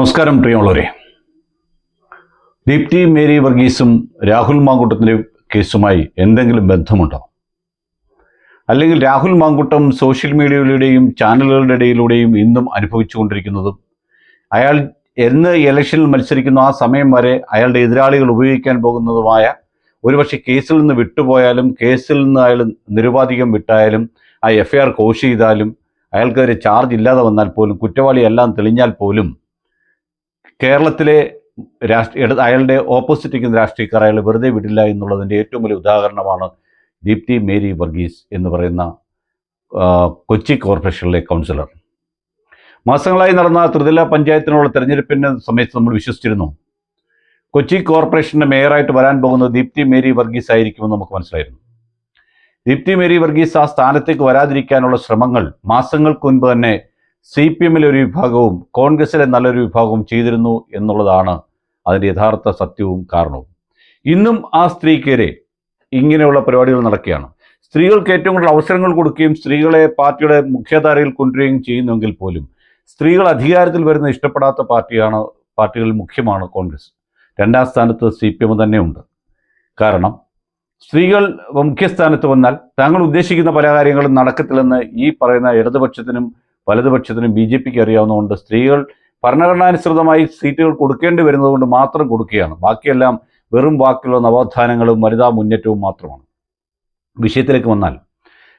നമസ്കാരം പ്രിയമുള്ളവരെ. ദീപ്തി മേരി വർഗീസും രാഹുൽ മാങ്കൂട്ടത്തിന്റെ കേസുമായി എന്തെങ്കിലും ബന്ധമുണ്ടോ? അല്ലെങ്കിൽ രാഹുൽ മാങ്കൂട്ടം സോഷ്യൽ മീഡിയയിലൂടെയും ചാനലുകളുടെ ഇടയിലൂടെയും ഇന്നും അനുഭവിച്ചുകൊണ്ടിരിക്കുന്നതും അയാൾ എന്ന് ഇലക്ഷനിൽ മത്സരിക്കുന്ന ആ സമയം വരെ അയാളുടെ എതിരാളികൾ ഉപയോഗിക്കാൻ പോകുന്നതുമായ ഒരുപക്ഷെ കേസിൽ നിന്ന് വിട്ടുപോയാലും കേസിൽ നിന്ന് അയാൾ നിരുപാധികം വിട്ടായാലും ആ എഫ് ഐ ആർ കോഷ് ചെയ്താലും അയാൾക്കെതിരെ ചാർജ് ഇല്ലാതെ വന്നാൽ പോലും കുറ്റവാളിയെല്ലാം തെളിഞ്ഞാൽ പോലും കേരളത്തിലെ രാഷ്ട്രീയ അയാളുടെ ഓപ്പോസിറ്റ് നിൽക്കുന്ന രാഷ്ട്രീയക്കാർ അയാൾ വെറുതെ വിടില്ല എന്നുള്ളതിന്റെ ഏറ്റവും വലിയ ഉദാഹരണമാണ് ദീപ്തി മേരി വർഗീസ് എന്ന് പറയുന്ന കൊച്ചി കോർപ്പറേഷനിലെ കൗൺസിലർ. മാസങ്ങളായി നടന്ന ത്രിതല പഞ്ചായത്തിനുള്ള തെരഞ്ഞെടുപ്പിന്റെ സമയത്ത് നമ്മൾ വിശ്വസിച്ചിരുന്നു. കൊച്ചി കോർപ്പറേഷന്റെ മേയറായിട്ട് വരാൻ പോകുന്നത് ദീപ്തി മേരി വർഗീസ് ആയിരിക്കുമെന്ന് നമുക്ക് മനസ്സിലായിരുന്നു. ദീപ്തി മേരി വർഗീസ് ആ സ്ഥാനത്തേക്ക് വരാതിരിക്കാനുള്ള ശ്രമങ്ങൾ മാസങ്ങൾക്ക് മുൻപ് തന്നെ സി പി എമ്മിലെ ഒരു വിഭാഗവും കോൺഗ്രസിലെ നല്ലൊരു വിഭാഗവും ചെയ്തിരുന്നു എന്നുള്ളതാണ് അതിന്റെ യഥാർത്ഥ സത്യവും കാരണവും. ഇന്നും ആ സ്ത്രീക്കെതിരെ ഇങ്ങനെയുള്ള പരിപാടികൾ നടക്കുകയാണ്. സ്ത്രീകൾക്ക് ഏറ്റവും കൂടുതൽ അവസരങ്ങൾ കൊടുക്കുകയും സ്ത്രീകളെ പാർട്ടിയുടെ മുഖ്യധാരയിൽ കൊണ്ടുവരികയും ചെയ്യുന്നെങ്കിൽ പോലും സ്ത്രീകൾ അധികാരത്തിൽ വരുന്ന ഇഷ്ടപ്പെടാത്ത പാർട്ടിയാണ് പാർട്ടികളിൽ മുഖ്യമാണ് കോൺഗ്രസ്. രണ്ടാം സ്ഥാനത്ത് സി പി എം തന്നെയുണ്ട്. കാരണം സ്ത്രീകൾ മുഖ്യസ്ഥാനത്ത് വന്നാൽ താങ്കൾ ഉദ്ദേശിക്കുന്ന പല കാര്യങ്ങളും നടക്കത്തില്ലെന്ന് ഈ പറയുന്ന ഇടതുപക്ഷത്തിനും വലതുപക്ഷത്തിനും ബി ജെ പിക്ക് അറിയാവുന്നതുകൊണ്ട് സ്ത്രീകൾ ഭരണഘടനാനുസൃതമായി സീറ്റുകൾ കൊടുക്കേണ്ടി വരുന്നതുകൊണ്ട് മാത്രം കൊടുക്കുകയാണ്. ബാക്കിയെല്ലാം വെറും വാക്കുള്ള നവോത്ഥാനങ്ങളും വനിതാ മുന്നേറ്റവും മാത്രമാണ്. വിഷയത്തിലേക്ക് വന്നാൽ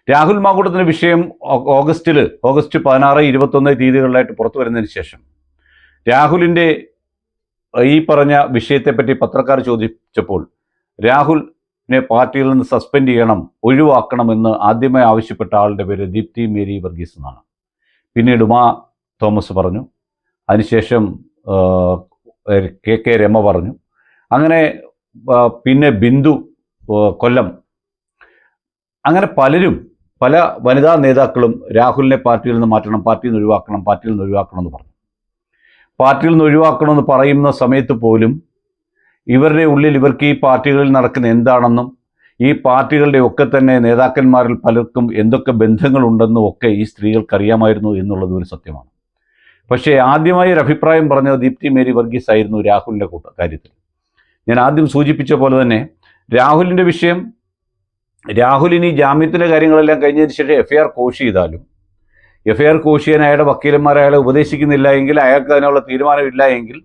രാഹുൽ മാങ്കൂട്ടത്തിന്റെ വിഷയം ഓഗസ്റ്റിൽ ഓഗസ്റ്റ് പതിനാറ് ഇരുപത്തൊന്ന് തീയതികളിലായിട്ട് പുറത്തു വരുന്നതിന് ശേഷം രാഹുലിന്റെ ഈ പറഞ്ഞ വിഷയത്തെപ്പറ്റി പത്രക്കാർ ചോദിച്ചപ്പോൾ രാഹുലിനെ പാർട്ടിയിൽ നിന്ന് സസ്പെൻഡ് ചെയ്യണം ഒഴിവാക്കണമെന്ന് ആദ്യമായി ആവശ്യപ്പെട്ട ആളുടെ പേര് ദീപ്തി മേരി വർഗീസ് എന്നാണ്. പിന്നീട് ഉമാ തോമസ് പറഞ്ഞു. അതിനുശേഷം കെ കെ രമ പറഞ്ഞു. അങ്ങനെ പിന്നെ ബിന്ദു കൊല്ലം. അങ്ങനെ പലരും പല വനിതാ നേതാക്കളും രാഹുലിനെ പാർട്ടിയിൽ നിന്ന് മാറ്റണം പാർട്ടിയിൽ നിന്ന് ഒഴിവാക്കണം പാർട്ടിയിൽ നിന്ന് ഒഴിവാക്കണം എന്ന് പറഞ്ഞു. പാർട്ടിയിൽ നിന്ന് ഒഴിവാക്കണമെന്ന് പറയുന്ന സമയത്ത് പോലും ഇവരുടെ ഉള്ളിൽ ഇവർക്ക് ഈ പാർട്ടികളിൽ നടക്കുന്ന എന്താണെന്നും ഈ പാർട്ടികളുടെ ഒക്കെ തന്നെ നേതാക്കന്മാരിൽ പലർക്കും എന്തൊക്കെ ബന്ധങ്ങളുണ്ടെന്നും ഒക്കെ ഈ സ്ത്രീകൾക്കറിയാമായിരുന്നു എന്നുള്ളത് ഒരു സത്യമാണ്. പക്ഷേ ആദ്യമായി ഒരു അഭിപ്രായം പറഞ്ഞത് ദീപ്തി മേരി വർഗീസ് ആയിരുന്നു രാഹുലിന്റെ കൂട്ട കാര്യത്തിൽ. ഞാൻ ആദ്യം സൂചിപ്പിച്ച പോലെ തന്നെ രാഹുലിന്റെ വിഷയം രാഹുലിന് ഈ ജാമ്യത്തിന്റെ കാര്യങ്ങളെല്ലാം കഴിഞ്ഞതിന് ശേഷം എഫ് ഐ ആർ കോഷ് ചെയ്താലും എഫ് ഐ ആർ കോഷ് ചെയ്യാൻ അയാളുടെ വക്കീലന്മാർ അയാളെ ഉപദേശിക്കുന്നില്ല എങ്കിൽ അയാൾക്ക് അതിനുള്ള തീരുമാനമില്ല എങ്കിൽ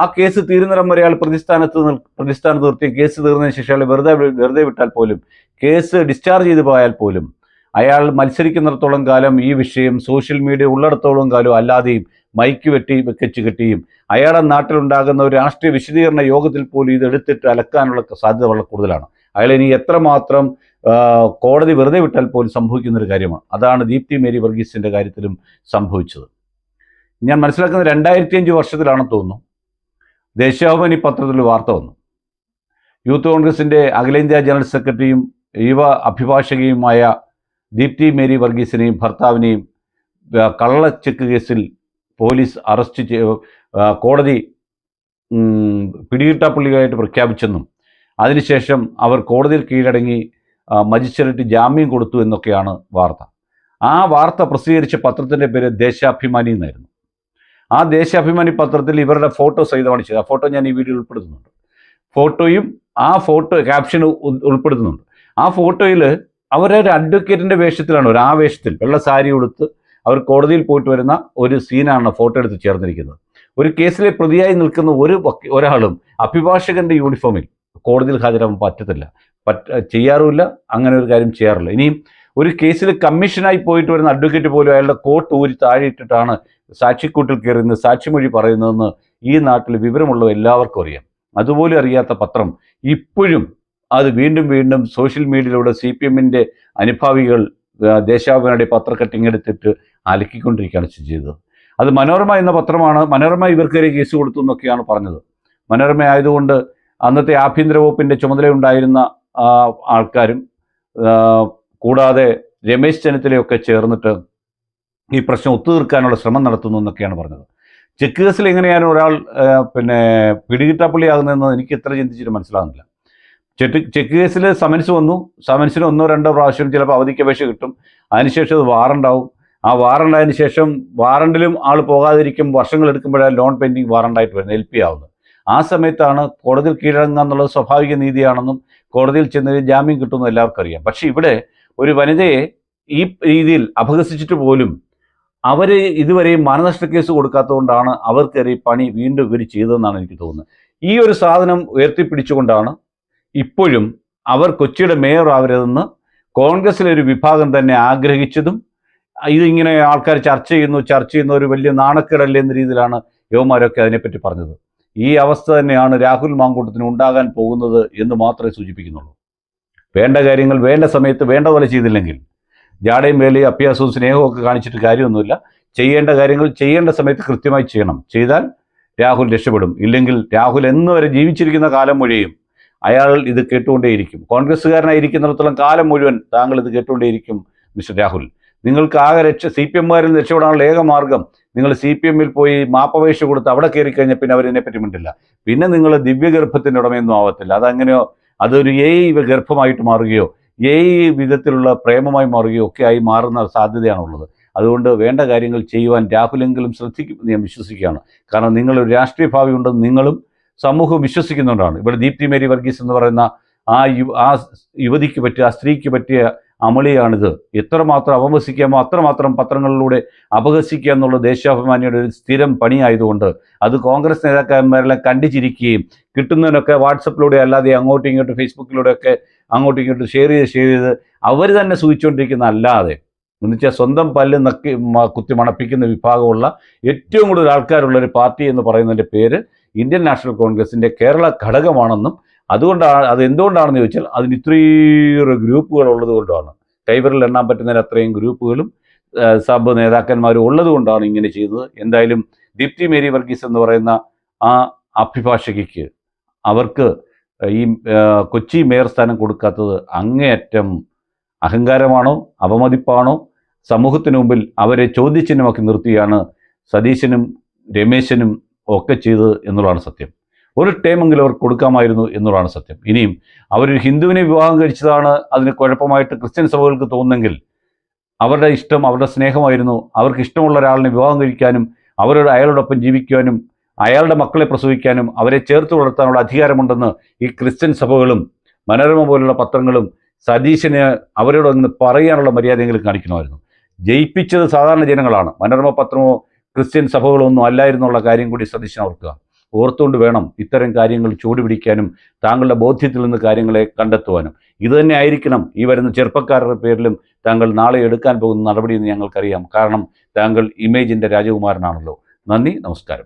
ആ കേസ് തീരുന്നിടം വരെ അയാൾ പ്രതിസ്ഥാനത്ത് പ്രതിസ്ഥാനത്ത് നിർത്തി. കേസ് തീർന്നതിന് ശേഷം അയാൾ വെറുതെ വെറുതെ വിട്ടാൽ പോലും കേസ് ഡിസ്ചാർജ് ചെയ്ത് പോയാൽ പോലും അയാൾ മത്സരിക്കുന്നിടത്തോളം കാലം ഈ വിഷയം സോഷ്യൽ മീഡിയ ഉള്ളിടത്തോളം കാലം അല്ലാതെയും മൈക്ക് വെട്ടി വെക്കച്ച് കെട്ടിയും അയാളുടെ നാട്ടിലുണ്ടാകുന്ന ഒരു രാഷ്ട്രീയ വിശദീകരണ യോഗത്തിൽ പോലും ഇത് എടുത്തിട്ട് അലക്കാനുള്ള സാധ്യത വളരെ കൂടുതലാണ്. അയാൾ ഇനി എത്രമാത്രം കോടതി വെറുതെ വിട്ടാൽ പോലും സംഭവിക്കുന്ന ഒരു കാര്യമാണ്. അതാണ് ദീപ്തി മേരി വർഗീസിന്റെ കാര്യത്തിലും സംഭവിച്ചത്. ഞാൻ മനസ്സിലാക്കുന്നത് രണ്ടായിരത്തി അഞ്ച് വർഷത്തിലാണെന്ന് തോന്നുന്നു. ദേശാഭിമാനി പത്രത്തിൽ വാർത്ത വന്നു. യൂത്ത് കോൺഗ്രസിന്റെ അഖിലേന്ത്യാ ജനറൽ സെക്രട്ടറിയും യുവ അഭിഭാഷകയുമായ ദീപ്തി മേരി വർഗീസിനെയും ഭർത്താവിനെയും കള്ളച്ചെക്ക് കേസിൽ പോലീസ് അറസ്റ്റ് ചെയ് കോടതി പിടികിട്ട പുള്ളികളായിട്ട് പ്രഖ്യാപിച്ചെന്നും അതിനുശേഷം അവർ കോടതിയിൽ കീഴടങ്ങി മജിസ്ട്രേറ്റ് ജാമ്യം കൊടുത്തു എന്നൊക്കെയാണ് വാർത്ത. ആ വാർത്ത പ്രസിദ്ധീകരിച്ച പത്രത്തിന്റെ പേര് ദേശാഭിമാനി എന്നായിരുന്നു. ആ ദേശാഭിമാനി പത്രത്തിൽ ഇവരുടെ ഫോട്ടോ സഹിതമാണ് ചെയ്തത്. ആ ഫോട്ടോ ഞാൻ ഈ വീഡിയോ ഉൾപ്പെടുത്തുന്നുണ്ട്. ഫോട്ടോയും ആ ഫോട്ടോ ക്യാപ്ഷൻ ഉൾപ്പെടുത്തുന്നുണ്ട്. ആ ഫോട്ടോയിൽ അവരൊരു അഡ്വക്കേറ്റിന്റെ വേഷത്തിലാണ് ഒരു ആ വേഷത്തിൽ വെള്ള സാരി ഉടുത്ത് അവർ കോടതിയിൽ പോയിട്ട് വരുന്ന ഒരു സീനാണ് ഫോട്ടോ എടുത്ത് ചേർന്നിരിക്കുന്നത്. ഒരു കേസിലെ പ്രതിയായി നിൽക്കുന്ന ഒരു ഒരാളും അഭിഭാഷകന്റെ യൂണിഫോമിൽ കോടതിയിൽ ഹാജരാകാൻ പറ്റത്തില്ല. പറ്റ ചെയ്യാറുമില്ല അങ്ങനെ ഒരു കാര്യം ചെയ്യാറില്ല. ഇനിയും ഒരു കേസിൽ കമ്മീഷനായി പോയിട്ട് വരുന്ന അഡ്വക്കേറ്റ് പോലും അയാളുടെ കോട്ട് ഊരി താഴെയിട്ടിട്ടാണ് സാക്ഷിക്കൂട്ടിൽ കയറുന്നത് സാക്ഷിമൊഴി പറയുന്നതെന്ന് ഈ നാട്ടിൽ വിവരമുള്ള എല്ലാവർക്കും അറിയാം. അതുപോലും അറിയാത്ത പത്രം ഇപ്പോഴും അത് വീണ്ടും വീണ്ടും സോഷ്യൽ മീഡിയയിലൂടെ സി പി എമ്മിന്റെ അനുഭാവികൾ ദേശാഭിമാനിയുടെ പത്ര കട്ടിങ് എടുത്തിട്ട് അലക്കിക്കൊണ്ടിരിക്കുകയാണ് ചെയ്തത്. അത് മനോരമ എന്ന പത്രമാണ്. മനോരമ ഇവർക്കെതിരെ കേസ് കൊടുത്തു എന്നൊക്കെയാണ് പറഞ്ഞത്. മനോരമ ആയതുകൊണ്ട് അന്നത്തെ ആഭ്യന്തര വകുപ്പിന്റെ ചുമതലയുണ്ടായിരുന്ന ആൾക്കാരും കൂടാതെ രമേശ് ചെന്നിത്തലയൊക്കെ ചേർന്നിട്ട് ഈ പ്രശ്നം ഒത്തുതീർക്കാനുള്ള ശ്രമം നടത്തുന്നു എന്നൊക്കെയാണ് പറഞ്ഞത്. ചെക്ക് കേസിൽ എങ്ങനെയാണ് ഒരാൾ പിന്നെ പിന്നെ പിടികിട്ടാപ്പള്ളി ആകുന്നതെന്ന് എനിക്ക് എത്ര ചിന്തിച്ചിട്ട് മനസ്സിലാകുന്നില്ല. ചെക്ക് ചെക്ക് കേസിൽ സമൻസ് വന്നു. സമൻസിന് ഒന്നോ രണ്ടോ പ്രാവശ്യം ചിലപ്പോൾ അവധിക്ക് അപേക്ഷ കിട്ടും. അതിനുശേഷം അത് വാറണ്ടാവും. ആ വാറണ്ടായതിനു ശേഷം വാറണ്ടിലും ആൾ പോകാതിരിക്കും വർഷങ്ങൾ എടുക്കുമ്പോഴാണ് ലോൺ പെൻഡിങ് വാറണ്ടായിട്ട് വരുന്നത് എൽ പി ആവുന്നത്. ആ സമയത്താണ് കോടതിയിൽ കീഴടങ്ങുക എന്നുള്ളത് സ്വാഭാവിക നീതിയാണെന്നും കോടതിയിൽ ചെന്ന് ജാമ്യം കിട്ടുമെന്നും എല്ലാവർക്കും അറിയാം. പക്ഷേ ഇവിടെ ഒരു വനിതയെ ഈ രീതിയിൽ അപഹസിച്ചിട്ട് പോലും അവർ ഇതുവരെയും മാനനഷ്ട കേസ് കൊടുക്കാത്തതുകൊണ്ടാണ് അവർക്കേറെ പണി വീണ്ടും ഇവർ ചെയ്തതെന്നാണ് എനിക്ക് തോന്നുന്നത്. ഈ ഒരു സാധനം ഉയർത്തിപ്പിടിച്ചുകൊണ്ടാണ് ഇപ്പോഴും അവർ കൊച്ചിയുടെ മേയർ ആവരുതെന്ന് കോൺഗ്രസിലെ ഒരു വിഭാഗം തന്നെ ആഗ്രഹിച്ചതും ഇതിങ്ങനെ ആൾക്കാർ ചർച്ച ചെയ്യുന്നു ചർച്ച ചെയ്യുന്ന ഒരു വലിയ നാണക്കേടല്ലേ എന്ന രീതിയിലാണ് യുവമാരൊക്കെ അതിനെപ്പറ്റി പറഞ്ഞത്. ഈ അവസ്ഥ തന്നെയാണ് രാഹുൽ മാങ്കൂട്ടത്തിന് ഉണ്ടാകാൻ പോകുന്നത് എന്ന് മാത്രമേ സൂചിപ്പിക്കുന്നുള്ളൂ. വേണ്ട കാര്യങ്ങൾ വേണ്ട സമയത്ത് വേണ്ട പോലെ ചെയ്തില്ലെങ്കിൽ ജാടയും വേലയും അഭ്യാസവും സ്നേഹവും ഒക്കെ കാണിച്ചിട്ട് കാര്യമൊന്നുമില്ല. ചെയ്യേണ്ട കാര്യങ്ങൾ ചെയ്യേണ്ട സമയത്ത് കൃത്യമായി ചെയ്യണം. ചെയ്താൽ രാഹുൽ രക്ഷപ്പെടും. ഇല്ലെങ്കിൽ രാഹുൽ എന്ന് വരെ ജീവിച്ചിരിക്കുന്ന കാലം മുഴുവൻ അയാൾ ഇത് കേട്ടുകൊണ്ടേയിരിക്കും. കോൺഗ്രസ്സുകാരനായിരിക്കുന്നിടത്തോളം കാലം മുഴുവൻ താങ്കൾ ഇത് കേട്ടുകൊണ്ടേയിരിക്കും മിസ്റ്റർ രാഹുൽ. നിങ്ങൾക്ക് ആകെ രക്ഷ സി പി എമ്മുകാരിൽ രക്ഷപ്പെടാനുള്ള ഏക മാർഗം നിങ്ങൾ സി പി എമ്മിൽ പോയി മാപ്പപേക്ഷ കൊടുത്ത് അവിടെ കയറി കഴിഞ്ഞാൽ പിന്നെ അവരെന്നെ പറ്റി മിണ്ടില്ല. പിന്നെ നിങ്ങൾ ദിവ്യഗർഭത്തിന്റെ ഉടമയൊന്നും ആവത്തില്ല. അതങ്ങനെയോ അതൊരു ഏ ഗർഭമായിട്ട് മാറുകയോ ഏ വിധത്തിലുള്ള പ്രേമമായി മാറുകയോ ഒക്കെ ആയി മാറുന്ന സാധ്യതയാണുള്ളത്. അതുകൊണ്ട് വേണ്ട കാര്യങ്ങൾ ചെയ്യുവാൻ രാഹുലെങ്കിലും ശ്രദ്ധിക്കും ഞാൻ വിശ്വസിക്കുകയാണ്. കാരണം നിങ്ങളൊരു രാഷ്ട്രീയ ഭാവി ഉണ്ടെന്ന് നിങ്ങളും സമൂഹം വിശ്വസിക്കുന്നുണ്ടാണ്. ഇവിടെ ദീപ്തി മേരി വർഗീസ് എന്ന് പറയുന്ന ആ യു ആ യുവതിക്ക് പറ്റിയ ആ സ്ത്രീക്ക് പറ്റിയ അമളിയാണിത്. എത്രമാത്രം അപഹസിക്കാമോ അത്രമാത്രം പത്രങ്ങളിലൂടെ അപഹസിക്കുക എന്നുള്ള ദേശാഭിമാനിയുടെ ഒരു സ്ഥിരം പണിയായതുകൊണ്ട് അത് കോൺഗ്രസ് നേതാക്കന്മാരെല്ലാം കണ്ടിച്ചിരിക്കുകയും കിട്ടുന്നതിനൊക്കെ വാട്സപ്പിലൂടെ അല്ലാതെ അങ്ങോട്ടും ഇങ്ങോട്ടും ഫേസ്ബുക്കിലൂടെയൊക്കെ അങ്ങോട്ടും ഇങ്ങോട്ടും ഷെയർ ചെയ്ത് ഷെയർ ചെയ്ത് അവർ തന്നെ സൂചിച്ചുകൊണ്ടിരിക്കുന്ന അല്ലാതെ എന്നുവെച്ചാൽ സ്വന്തം പല്ല് നക്കി കുത്തി മണപ്പിക്കുന്ന വിഭാഗമുള്ള ഏറ്റവും കൂടുതൽ ആൾക്കാരുള്ള ഒരു പാർട്ടി എന്ന് പറയുന്നതിന്റെ പേര് ഇന്ത്യൻ നാഷണൽ കോൺഗ്രസിന്റെ കേരള ഘടകമാണെന്നും അതുകൊണ്ടാണ് അത് എന്തുകൊണ്ടാണെന്ന് ചോദിച്ചാൽ അതിന് ഇത്രയേറെ ഗ്രൂപ്പുകൾ ഉള്ളത് കൊണ്ടാണ്. കൈവരിൽ എണ്ണാൻ പറ്റുന്നതിന് അത്രയും ഗ്രൂപ്പുകളും സബ് നേതാക്കന്മാരും ഉള്ളത് കൊണ്ടാണ് ഇങ്ങനെ ചെയ്തത് എന്തായാലും ദീപ്തി മേരി വർഗീസ് എന്ന് പറയുന്ന ആ അഭിഭാഷകയ്ക്ക് അവർക്ക് ഈ കൊച്ചി മേയർ സ്ഥാനം കൊടുക്കാത്തത് അങ്ങേയറ്റം അഹങ്കാരമാണോ അപമതിപ്പാണോ സമൂഹത്തിന് മുമ്പിൽ അവരെ ചോദ്യചിഹ്നമാക്കി നിർത്തിയാണ് സതീശനും രമേശനും ഒക്കെ ചെയ്തത് എന്നുള്ളതാണ് സത്യം. ഒരു ടൈമെങ്കിലും അവർക്ക് കൊടുക്കാമായിരുന്നു എന്നുള്ളതാണ് സത്യം. ഇനിയും അവരൊരു ഹിന്ദുവിനെ വിവാഹം കഴിച്ചതാണ് അതിന് കുഴപ്പമായിട്ട് ക്രിസ്ത്യൻ സഭകൾക്ക് തോന്നുന്നെങ്കിൽ അവരുടെ ഇഷ്ടം അവരുടെ സ്നേഹമായിരുന്നു. അവർക്ക് ഇഷ്ടമുള്ള ഒരാളിനെ വിവാഹം കഴിക്കാനും അവരുടെ അയാളോടൊപ്പം ജീവിക്കുവാനും അയാളുടെ മക്കളെ പ്രസവിക്കാനും അവരെ ചേർത്ത് വളർത്താനുള്ള അധികാരമുണ്ടെന്ന് ഈ ക്രിസ്ത്യൻ സഭകളും മനോരമ പോലുള്ള പത്രങ്ങളും സതീശന് അവരോട് ഒന്ന് പറയാനുള്ള മര്യാദയെങ്കിലും കാണിക്കണമായിരുന്നു. ജയിപ്പിച്ചത് സാധാരണ ജനങ്ങളാണ്. മനോരമ പത്രമോ ക്രിസ്ത്യൻ സഭകളോ ഒന്നും അല്ലായിരുന്നുള്ള കാര്യം കൂടി സതീശൻ ഓർക്കുക. ഓർത്തുകൊണ്ട് വേണം ഇത്തരം കാര്യങ്ങൾ ചൂടുപിടിക്കാനും താങ്കളുടെ ബോധ്യത്തിൽ നിന്ന് കാര്യങ്ങളെ കണ്ടെത്തുവാനും. ഇത് തന്നെ ആയിരിക്കണം ഈ വരുന്ന ചെറുപ്പക്കാരുടെ പേരിലും താങ്കൾ നാളെ എടുക്കാൻ പോകുന്ന നടപടി എന്ന് ഞങ്ങൾക്കറിയാം. കാരണം താങ്കൾ ഇമേജിന്റെ രാജകുമാരനാണല്ലോ. നന്ദി നമസ്കാരം.